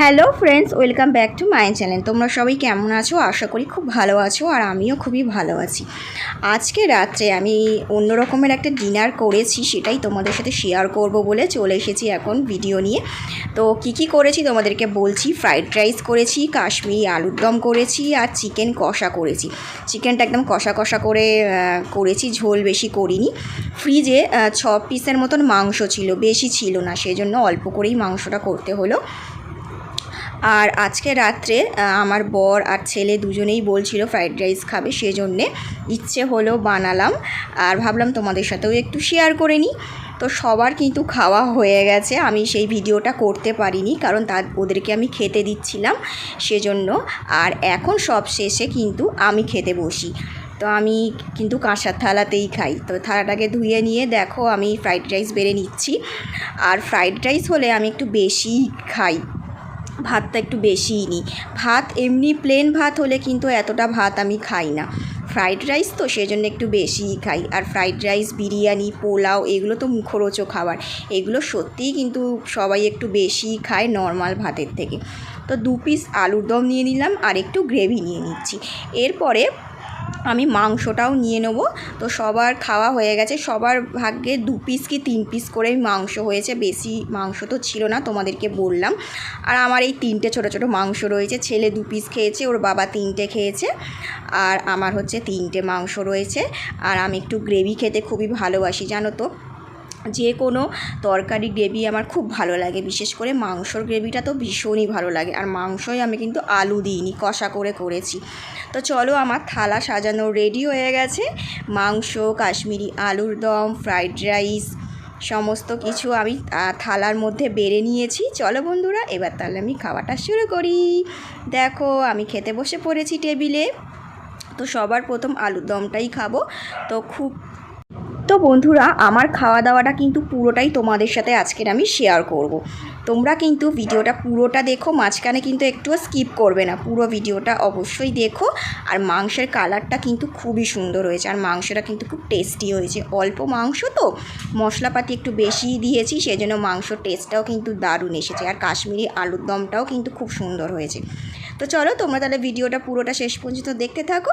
Hello friends, welcome back to my channel. তোমরা সবাই কেমন আছো? আশা করি খুব ভালো আছো আর আমিও খুবই ভালো আছি। আজকে রাত্রে আমি অন্য রকমের একটা ডিনার করেছি, সেটাই তোমাদের সাথে শেয়ার করব বলে চলে এসেছি এখন ভিডিও নিয়ে। তো কি কি করেছি তোমাদেরকে বলছি? ফ্রাইড রাইস করেছি, কাশ্মীরি আলুর দম করেছি আর চিকেন কষা করেছি। চিকেনটা একদম কষা কষা করে করেছি, ঝোল বেশি করিনি। ফ্রিজে ছ পিসের মতন মাংস ছিল, বেশি ছিল না সেই জন্য অল্প করেই মাংসটা করতে হলো। আর আজকে রাত্রে আমার বর আর ছেলে দুজনেই বলছিল ফ্রাইড রাইস খাবে, সেজন্যে ইচ্ছে হলো বানালাম। আর ভাবলাম তোমাদের সাথেও একটু শেয়ার করে নিই। তো সবার কিন্তু খাওয়া হয়ে গেছে, আমি সেই ভিডিওটা করতে পারিনি কারণ তার, ওদেরকে আমি খেতে দিচ্ছিলাম সেজন্য। আর এখন সব শেষে কিন্তু আমি খেতে বসি। তো আমি কিন্তু কাঁসার থালাতেই খাই। তো থালাটাকে ধুয়ে নিয়ে দেখো আমি ফ্রাইড রাইস বেড়ে নিচ্ছি। আর ফ্রাইড রাইস হলে আমি একটু বেশি খাই। ভাতটা একটু বেশিই নিই। ভাত এমনি প্লেন ভাত হলে কিন্তু এতটা ভাত আমি খাই না। ফ্রাইড রাইস তো সেই জন্য একটু বেশিই খাই। আর ফ্রাইড রাইস বিরিয়ানি, পোলাও এগুলো তো মুখরোচক খাবার। এগুলো সত্যিই কিন্তু সবাই একটু বেশিই খায় নর্মাল ভাতের থেকে। তো দু পিস আলুর দম নিয়ে নিলাম আর একটু গ্রেভি নিয়ে নিচ্ছি। এরপরে আমি মাংসটাও নিয়ে নেব। তো সবার খাওয়া হয়ে গেছে। সবার ভাগ্যে দু পিস কি তিন পিস করে মাংস হয়েছে। বেশি মাংস তো ছিল না, তোমাদেরকে বললাম। আর আমার এই তিনটে ছোট ছোট মাংস রয়েছে। ছেলে দু পিস খেয়েছে, ওর বাবা তিনটে খেয়েছে। আর আমার হচ্ছে তিনটে মাংস রয়েছে। আর আমি একটু গ্রেভি খেতে খুবই ভালোবাসি, জানো তো? যে কোনো তরকারি গ্রেভি আমার খুব ভালো লাগে, বিশেষ করে মাংসর গ্রেভিটা তো ভীষণই ভালো লাগে। আর মাংসই আমি কিন্তু আলু দিইনি, কষা করে করেছি। তো চলো আমার থালা সাজানো রেডি হয়ে গেছে। মাংস, কাশ্মীরি আলুর দম ফ্রাইড রাইস সমস্ত কিছু আমি থালার মধ্যে বেড়ে নিয়েছি। চলো বন্ধুরা, এবার তাহলে আমি খাওয়াটা শুরু করি। দেখো, আমি খেতে বসে পড়েছি টেবিলে। তো সবার প্রথম আলুর দমটাই খাব। তো খুব তো বন্ধুরা, আমার খাওয়া দাওয়াটা কিন্তু পুরোটাই তোমাদের সাথে আজকের আমি শেয়ার করব। তোমরা কিন্তু ভিডিওটা পুরোটা দেখো, মাঝখানে কিন্তু একটুও স্কিপ করবে না। পুরো ভিডিওটা অবশ্যই দেখো। আর মাংসের কালারটা কিন্তু খুবই সুন্দর হয়েছে। আর মাংসটা কিন্তু খুব টেস্টি হয়েছে। অল্প মাংস তো মশলাপাতি একটু বেশিই দিয়েছি, সেজন্য মাংসর টেস্টটাও কিন্তু দারুণ এসেছে। আর কাশ্মীরি আলুর দমটাও কিন্তু খুব সুন্দর হয়েছে। তো চলো, তোমরা তাহলে ভিডিওটা পুরোটা শেষ পর্যন্ত দেখতে থাকো।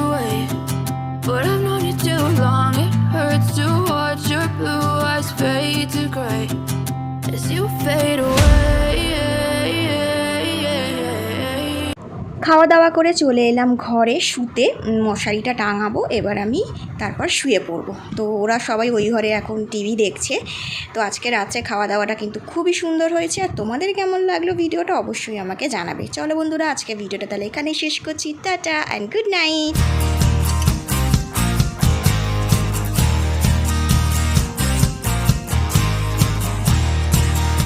খাওয়া দাওয়া করে চলে এলাম ঘরে, শুতে মশারিটা টাঙাবো, এবার আমি তারপর শুয়ে পড়ব। তো ওরা সবাই ওই ঘরে এখন টিভি দেখছে। তো আজকে রাত্রে খাওয়া দাওয়াটা কিন্তু খুবই সুন্দর হয়েছে, আর তোমাদের কেমন লাগল ভিডিওটা অবশ্যই আমাকে জানাবে। চলো বন্ধুরা, আজকে ভিডিওটা তাহলে এখানেই শেষ করছি। Tata and good night